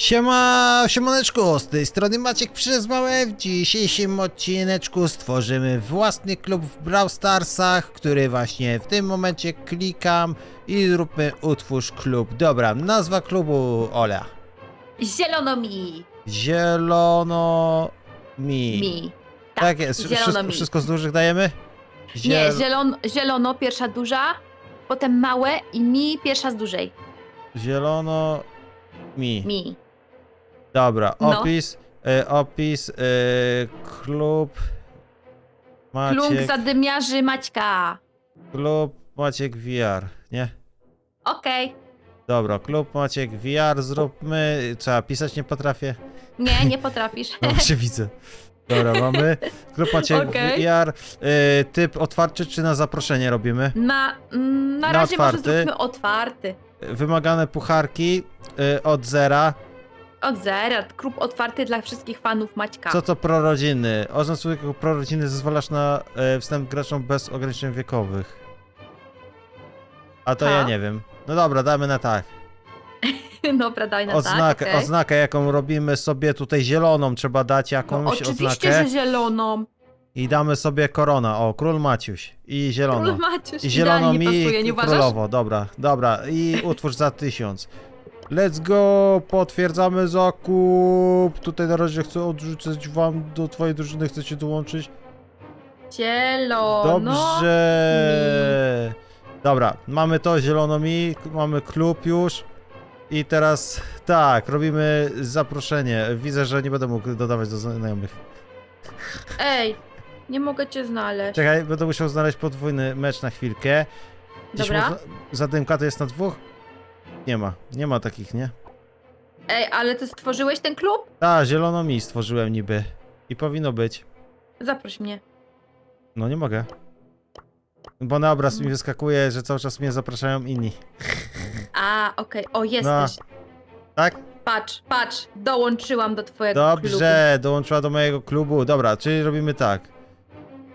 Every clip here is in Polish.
Siema, siemaneczku, z tej strony Maciek przez małe. W dzisiejszym odcineczku stworzymy własny klub w Brawl Starsach, który właśnie w tym momencie klikam i zróbmy utwórz klub. Dobra, nazwa klubu Ola. Zielono mi. Zielono mi. Mi. Tak, jest, zielono wszystko, mi. wszystko z dużych dajemy? Nie, Ziel- zielon, zielono pierwsza duża, potem małe i mi pierwsza z dużej. Zielono mi. Mi. Dobra, No. opis, e, opis, e, klub Klub Maciek, zadymiarzy Maćka. klub Maciek VR, nie? Okej. Dobra, klub Maciek VR zróbmy, trzeba pisać nie potrafię, Nie, nie potrafisz. no się widzę. Dobra, mamy, klub Maciek Okej. VR, e, typ otwarty czy na zaproszenie robimy? Na, mm, na Na razie może otwarty. zróbmy otwarty. Wymagane pucharki e, od zera, Od zera. Klub otwarty dla wszystkich fanów Maćka. co to prorodzinny? Oznacz jako prorodzinny zezwalasz na e, wstęp graczom bez ograniczeń wiekowych. A to Ha? ja nie wiem. No dobra, damy na tak. Dobra, daj na Oznakę, tak. okej. oznakę jaką robimy sobie tutaj zieloną, trzeba dać No, jakąś oczywiście, oznakę. że zieloną. I damy sobie korona, o, król Maciuś. I zielono. Król Maciuś I zielono idealnie mi pasuje, nie uważasz? królowo, dobra, dobra. I utwórz za tysiąc. Let's go, potwierdzamy zakup. Tutaj na razie chcę odrzucić wam do twojej drużyny, chcecie dołączyć? Zielono. Dobrze. Dobra, mamy to, zielono mi, mamy klub już. I teraz tak, robimy zaproszenie. Widzę, że nie będę mógł dodawać do znajomych. Ej, nie mogę cię znaleźć. Czekaj, będę musiał znaleźć podwójny mecz na chwilkę. Gdzieś Dobra. Zadymka to jest na dwóch? Nie ma, nie ma takich, nie? Ej, ale ty stworzyłeś ten klub? A, zielono mi stworzyłem niby. I powinno być. Zaproś mnie. No nie mogę. Bo na obraz mi wyskakuje, że cały czas mnie zapraszają inni. A, okej. O, jesteś. Tak? Patrz, patrz. Dołączyłam do twojego Dobrze, dołączyła do mojego klubu. Dobra, czyli robimy tak. klubu.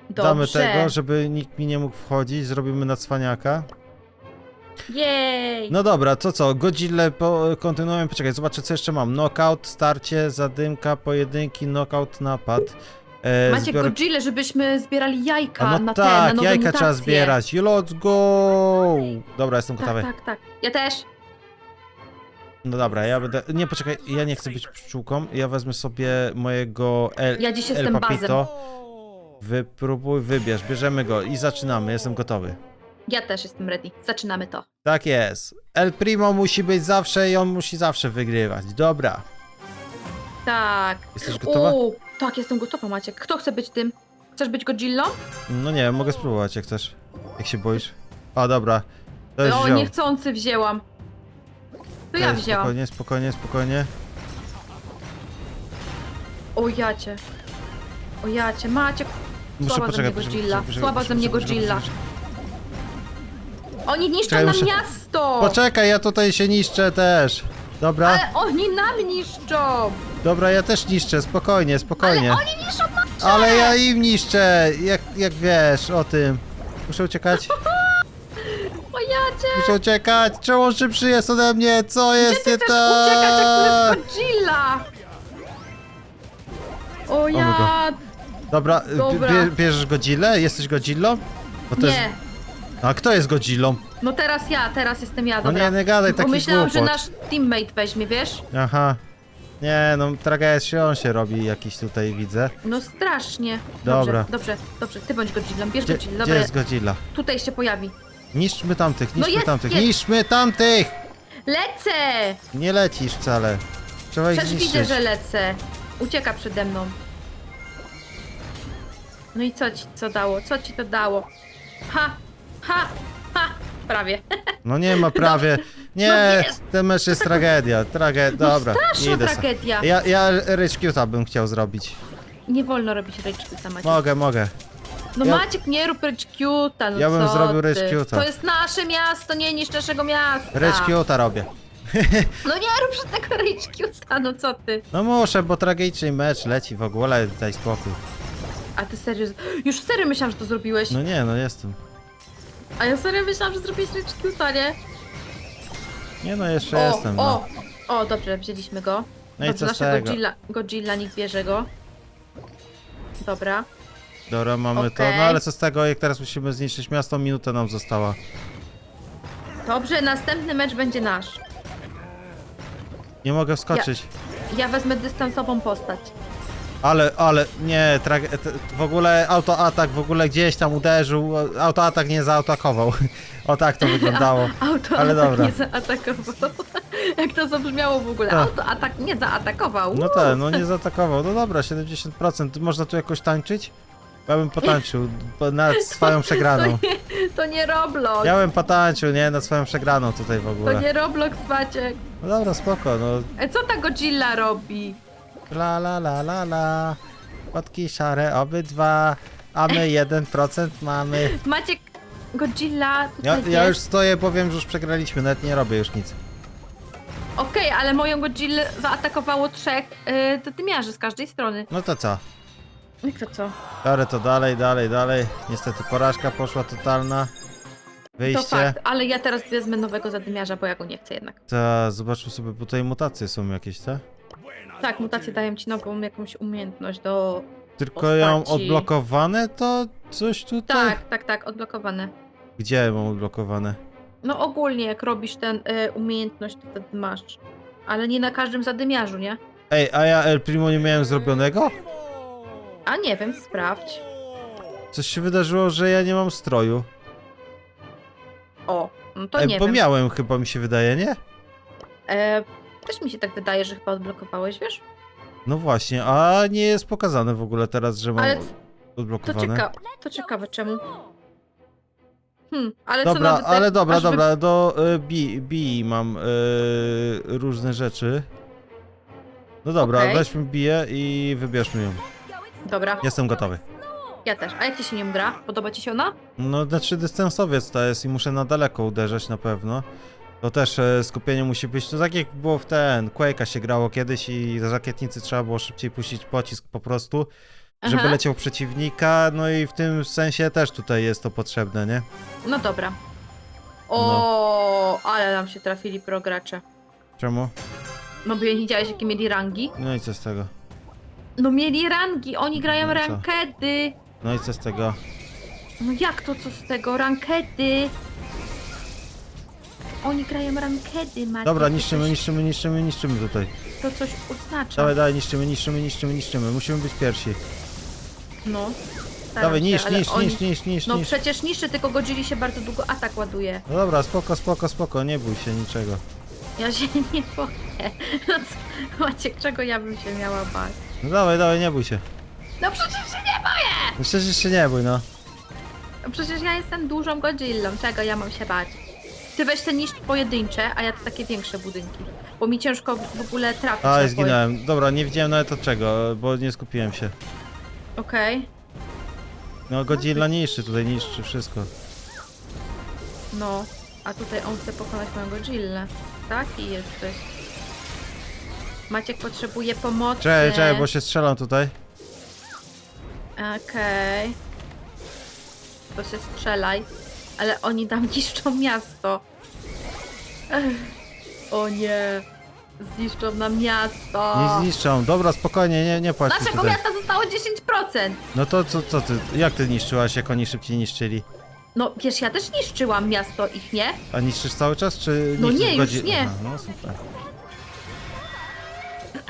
Damy tego, żeby nikt mi nie mógł wchodzić, zrobimy na cwaniaka. Jej. No dobra, to co, Godzilla po, kontynuujemy, poczekaj, zobaczę co jeszcze mam. Knockout, starcie, zadymka, pojedynki, knockout, napad. E, Macie zbiorę- Godzilla, żebyśmy zbierali jajka A no na te, tak, na nowe jajka mutacje. trzeba zbierać. Let's go! Dobra, jestem Tak, gotowy. tak, tak. Ja też. No dobra, ja będę... Nie, poczekaj, ja nie chcę być pszczółką. Ja wezmę sobie mojego El, Ja dziś El jestem bazem. Wypróbuj, wybierz, bierzemy go i zaczynamy, jestem gotowy. Ja też jestem ready. Zaczynamy to. Tak jest. El Primo musi być zawsze i on musi zawsze wygrywać. Dobra. Tak. Jesteś gotowa? Tak, jestem gotowa, Maciek. Kto chce być tym? Chcesz być Godzillą? No nie, mogę spróbować jak chcesz. Jak się boisz. A dobra. To już O, wziął. niechcący wzięłam. To ja wzięłam. Spokojnie, spokojnie, spokojnie. O jacie. O jacie, Maciek. Muszę Słaba ze poczekać. mnie poczekaj, Godzilla. poczekaj, Słaba poczekaj, ze mnie poczekaj, Godzilla. poczekaj, Oni niszczą Czekaj, nam muszę- miasto! Poczekaj, ja tutaj się niszczę też. Dobra, Ale oni nam niszczą! dobra, ja też niszczę, spokojnie, spokojnie. Ale oni niszczą nasze! Ale ja im niszczę, jak, jak wiesz o tym. Muszę uciekać, O jacie! muszę uciekać. Czemu on szybszy jest ode mnie? Co Gdzie jest ty nie chcesz uciekać, jak to tak? jest Godzilla? O ja... Dobra, Dobra. Bie, bierzesz Godzillę? Jesteś Godzillą? Bo to Nie. Jest... A kto jest Godzillą? No teraz ja, teraz jestem ja, No dobra. nie, nie gadaj takich Pomyślałam, że głupot. nasz teammate weźmie, wiesz? Aha. Nie, no tragedia on się robi jakiś tutaj widzę. No strasznie. Dobra. Dobrze, dobrze, dobrze. Ty bądź Godzillą, bierz Gdzie, Godzilla, gdzie dobra. jest Godzilla? Tutaj się pojawi. Niszczmy tamtych, No niszczmy jest, tamtych, jest. niszczmy tamtych! Lecę! Nie lecisz wcale. Trzeba ich Przecież zniszczyć. widzę, że lecę. Ucieka przede mną. No i co ci co dało? Co ci to dało? Ha! Ha! Ha! Prawie. No nie ma prawie. Nie, no ten mecz jest tragedia. Tragedia, dobra. No straszna idę se. tragedia. Ja, ja Cute'a bym chciał zrobić. Nie wolno robić quita, Maciek. Mogę, mogę. No ja- Maciek, nie rób quita, no Ja bym co zrobił ty? quita. To jest nasze miasto, nie niż naszego miasta. Cute'a robię. No nie rób żadnego quita, no co ty? No muszę, bo tragiczny mecz leci w ogóle, daj spokój. A ty serio... Już serio myślałam, że to zrobiłeś. No nie, no jestem. A ja serio myślałam, że zrobiłeś quita, nie? Nie no, jeszcze O, jestem. No. o! O, dobrze, wzięliśmy go. No i co z nasza tego? Godzilla, Godzilla, nikt bierze go. Dobra. Dobra, mamy to. Okej. No ale co z tego, jak teraz musimy zniszczyć miasto, minuta nam została. Dobrze, następny mecz będzie nasz. Nie mogę wskoczyć. Ja wezmę dystansową postać. Ale, ale, nie, trage- t- w ogóle autoatak w ogóle gdzieś tam uderzył, autoatak nie zaatakował. O tak to wyglądało. Auto Ale dobra. nie zaatakował. Jak to zabrzmiało w ogóle? Tak. Auto atak nie zaatakował. No tak, no nie zaatakował. No dobra, 70%. Można tu jakoś tańczyć? Ja bym potańczył, nad swoją przegraną. To nie, to nie Roblox. Ja bym potańczył, nie? Nad swoją przegraną tutaj w To ogóle. nie Roblox, Maciek. No dobra, spoko, no. E, Co ta Godzilla robi? La la la la la. Kotki szare obydwa, a my 1% mamy. Maciek, Godzilla Ja, tutaj ja już jest. stoję, powiem, że już przegraliśmy, nawet nie robię już nic. Okej, ale moją Godzillę zaatakowało trzech dotymiarzy z każdej strony. No to co? Jak to co? Biorę to dalej, dalej, dalej. Niestety porażka poszła totalna. To Wyjście. fakt, ale ja teraz wezmę nowego zadymiarza, bo ja go nie chcę jednak. Ta, zobaczmy sobie, bo tutaj mutacje są jakieś, te? Tak, mutacje dają ci nową jakąś umiejętność do... Tylko ja mam Postaci. odblokowane to coś tutaj? Tak, tak, tak, odblokowane. Gdzie mam odblokowane? No ogólnie jak robisz ten y, umiejętność, to wtedy masz. Ale nie na każdym zadymiarzu, nie? Ej, a ja El Primo nie miałem zrobionego? A nie wiem, sprawdź. Coś się wydarzyło, że ja nie mam stroju. O, no to Ej, nie bo wiem. miałem chyba mi się wydaje, nie? E, też mi się tak wydaje, że chyba odblokowałeś, wiesz? No właśnie, a nie jest pokazane w ogóle teraz, że mam Ale to odblokowane. ciekawe, to ciekawe czemu. Hmm, ale co Dobra, nawet ale dobra, masz wy- dobra, do y, bi, bi mam y, różne rzeczy. No dobra, Okej. weźmy biję i wybierzmy ją. Dobra, Jestem gotowy. ja też. A jak ci się nią gra? Podoba ci się ona? No, znaczy dystansowiec to jest i muszę na daleko uderzać na pewno. To też e, skupienie musi być, to tak jak było w ten, Quake'a się grało kiedyś i z rakietnicy trzeba było szybciej puścić pocisk po prostu, żeby Aha. leciał w przeciwnika, no i w tym sensie też tutaj jest to potrzebne, nie? No dobra. O, ale nam się trafili progracze. Czemu? No bo nie widziałeś jakie mieli rangi? No i co z tego? No mieli rangi, oni grają No i co? rankedy. No i co z tego? No jak to co z tego? Rankedy. Oni grają rankedy, Maciek. Dobra, niszczymy, niszczymy, niszczymy, niszczymy tutaj. To coś oznacza. Dawaj, dawaj, niszczymy, niszczymy, niszczymy, niszczymy. Musimy być pierwsi. No. staram Dawaj, się, niszcz, ale niszcz, oni- niszcz, niszcz, niszcz, No niszcz. przecież niszczy, tylko godzili się bardzo długo atak ładuje. No dobra, spoko, spoko, spoko, nie bój się niczego. Ja się nie boję. No co, Maciek, czego ja bym się miała bać? No dawaj, dawaj, nie bój się. No przecież się nie boję! No przecież się nie bój, no. No Przecież ja jestem dużą godzillą, czego ja mam się bać? Ty weź te niszcz pojedyncze, a ja te takie większe budynki. Bo mi ciężko w ogóle trafić Aj, na zginąłem. Dobra, nie widziałem nawet od czego, bo nie skupiłem się. poje- Okej, No, Godzilla niszczy, tutaj niszczy wszystko. no. A tutaj on chce pokonać moją godzillę. Taki jesteś. Maciek potrzebuje pomocy. Czekaj, czekaj, bo się strzelam tutaj. Okej. To się strzelaj. Ale oni tam niszczą miasto. Ech. O nie. Zniszczą nam miasto. Nie zniszczą. Dobra, spokojnie, nie, nie płacz Naszego tutaj. miasta zostało 10%. No to co, co ty, jak ty niszczyłaś, jak oni szybciej niszczyli? No wiesz, ja też niszczyłam miasto ich, nie? A niszczysz cały czas, czy No niszczysz nie, już godzi- nie. Aha, no super.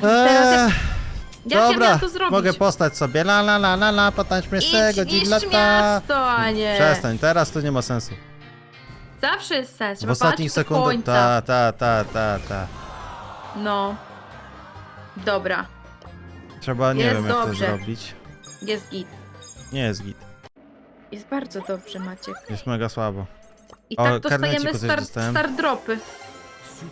Teraz jak- Eee, Jak ja dobra, miałam to zrobić? mogę postać sobie. La la la la la, potańczmy Idź niszcz ta. miasto, a nie. Przestań, teraz to nie ma sensu. Zawsze jest sens. W Trzeba ostatnich do sekundach. końca. Ta, ta, ta, ta, ta. No. Dobra, Trzeba, nie Jest wiem jak dobrze. to zrobić. jest git. Nie jest git. Jest bardzo dobrze, Maciek. Jest mega słabo. I O, tak dostajemy star, dostałem. star dropy.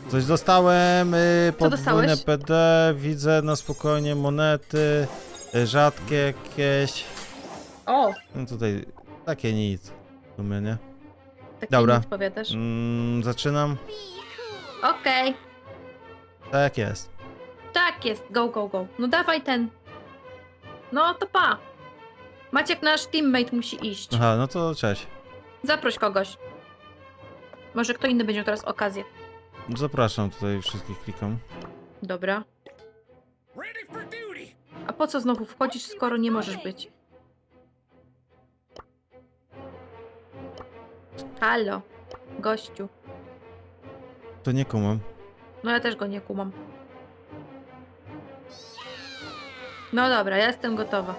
Coś dostałem, y, Co podwójne dostałeś? PD, widzę na spokojnie monety, y, rzadkie jakieś. O, No tutaj takie nic. W sumie, nie? takie Dobra. Mm, zaczynam. Okej, Tak jest. tak jest, go, go, go. No dawaj ten. No to pa. Maciek, nasz teammate musi iść. Aha, no to cześć. Zaproś kogoś. Może kto inny będzie miał teraz okazję. Zapraszam tutaj wszystkich klikam. Dobra. A po co znowu wchodzisz, skoro nie możesz być? Halo, gościu. To nie kumam. No ja też go nie kumam. No dobra, ja jestem gotowa.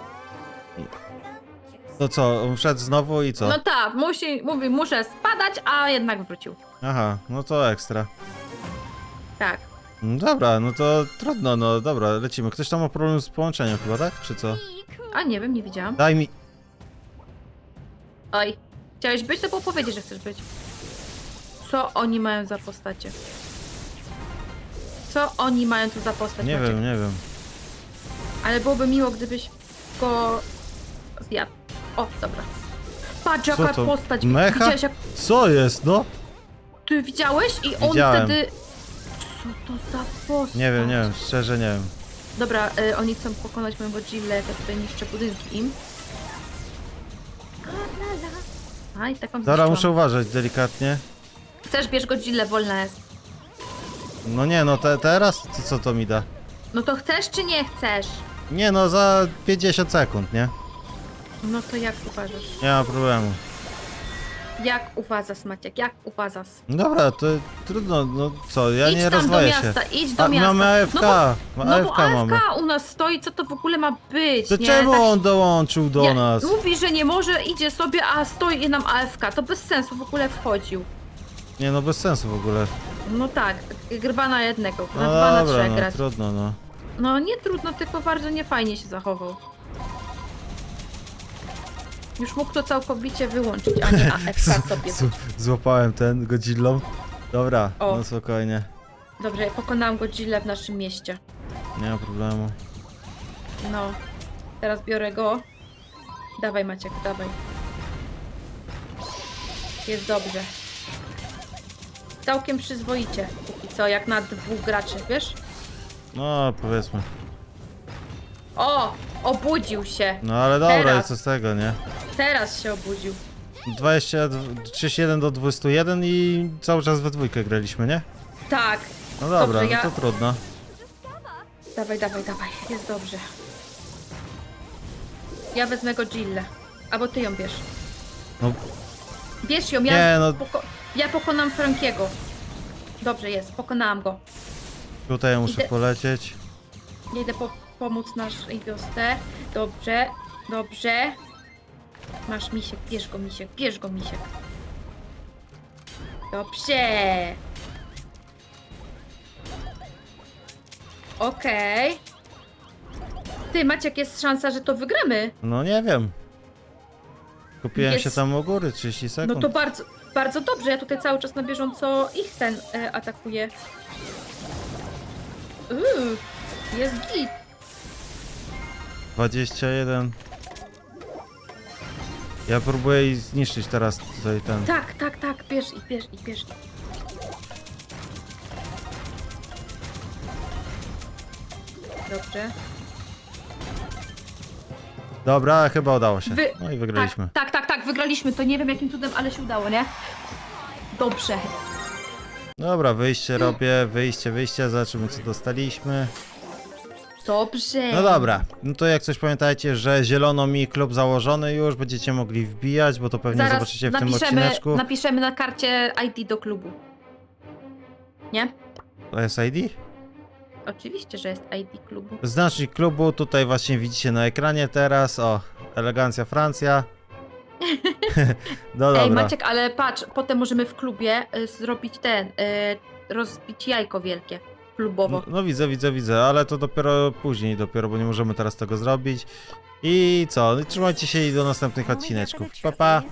To co, on wszedł znowu i co? No tak, musi, mówi, muszę spadać, a jednak wrócił. Aha, no to ekstra. Tak. No Dobra, no to trudno, no dobra, lecimy. Ktoś tam ma problem z połączeniem chyba, tak? Czy co? A nie wiem, nie widziałam. Daj mi... Oj, chciałeś być, to było powiedzieć, że chcesz być. Co oni mają za postacie? Co oni mają tu za postać? Nie Maciek? wiem, nie wiem. Ale byłoby miło, gdybyś go zjadł. O, dobra. Patrz Co jaka to? postać. Mecha? Widziałeś jak Co jest, no? ty widziałeś i on Widziałem. wtedy... Co to za postać? Nie wiem, nie wiem, szczerze nie wiem. Dobra, y, oni chcą pokonać mojego Gillę, jak ja tutaj niszczę budynki im. A, i taką Dobra, zniszczyłam. muszę uważać delikatnie. Chcesz, bierz go Gillę, wolna jest. No nie, no te, teraz? To co to mi da? No to chcesz czy nie chcesz? Nie no, za 50 sekund, nie? No to jak uważasz? Nie ma problemu. Jak uważasz, Maciek? Jak uważasz? No Dobra, to No trudno, no co, ja idź nie tam do rozwoję miasta, się. idź do A, miasta. mamy AFK, No bo, no AFK bo AFK mamy. u nas stoi, co to w ogóle ma być, To nie? czemu Tak on dołączył do Ja- nas? Mówi, że nie może, idzie sobie, a stoi nam AFK. To bez sensu w ogóle wchodził. Nie no, bez sensu w ogóle. No tak, grwa na jednego, na No dwa na dobra, trzech no grać. trudno, no. No nie trudno, tylko bardzo niefajnie się zachował. Już mógł to całkowicie wyłączyć, a nie AFK sobie. Z- Złapałem ten Godzillą. Dobra, O. no spokojnie. Dobrze, ja pokonałam Godzilla w naszym mieście. Nie ma problemu. No, teraz biorę go. Dawaj Maciek, dawaj. Jest dobrze. Całkiem przyzwoicie, póki co, jak na dwóch graczy, wiesz? No, powiedzmy. O! Obudził się! No ale dobra, Teraz. co z tego, nie? Teraz się obudził. 20, 31 do 21 i cały czas we dwójkę graliśmy, nie? Tak. No dobra, Dobrze, ja- no to trudno. Dawaj, dawaj, dawaj. Jest dobrze. Ja wezmę go Gillę. Albo ty ją bierz. No, Bierz ją, ja, Nie, no. poko ja pokonam Frankiego. Dobrze jest, pokonałam go. tutaj ja muszę Idę- polecieć. Ja idę po pomóc naszej wiosce. Dobrze, dobrze. Masz misiek, bierz go misiek, bierz go misiek. Dobrze. Okej. Ty, Maciek, jest szansa, że to wygramy. No nie wiem. Kupiłem Jest- się tam u góry, 30 No sekund. to bardzo, bardzo dobrze. Ja tutaj cały czas na bieżąco ich ten e, atakuję. Uuu, jest git. 21. Ja próbuję zniszczyć teraz tutaj ten. Tak, tak, tak, bierz ich, bierz ich, bierz. Dobrze. Dobra, chyba udało się. Wy... No i wygraliśmy. Tak, tak, tak, tak, wygraliśmy. To nie wiem jakim cudem, ale się udało, nie? Dobrze. Dobra, wyjście robię, wyjście, wyjście, zobaczymy co dostaliśmy. Dobrze. No dobra, no to jak coś pamiętajcie, że zielono mi klub założony już, będziecie mogli wbijać, bo to pewnie Zaraz zobaczycie w tym napiszemy, odcineczku. napiszemy na karcie ID do klubu. Nie? To jest ID? Oczywiście, że jest ID klubu. Znacznik klubu tutaj właśnie widzicie na ekranie teraz, o, elegancja Francja. no Ej, dobra, Maciek, ale patrz, potem możemy w klubie y, zrobić ten, y, rozbić jajko wielkie, klubowo. no, no widzę, widzę, widzę, ale to dopiero później dopiero, bo nie możemy teraz tego zrobić. I co, trzymajcie się i do następnych odcineczków. Pa, pa!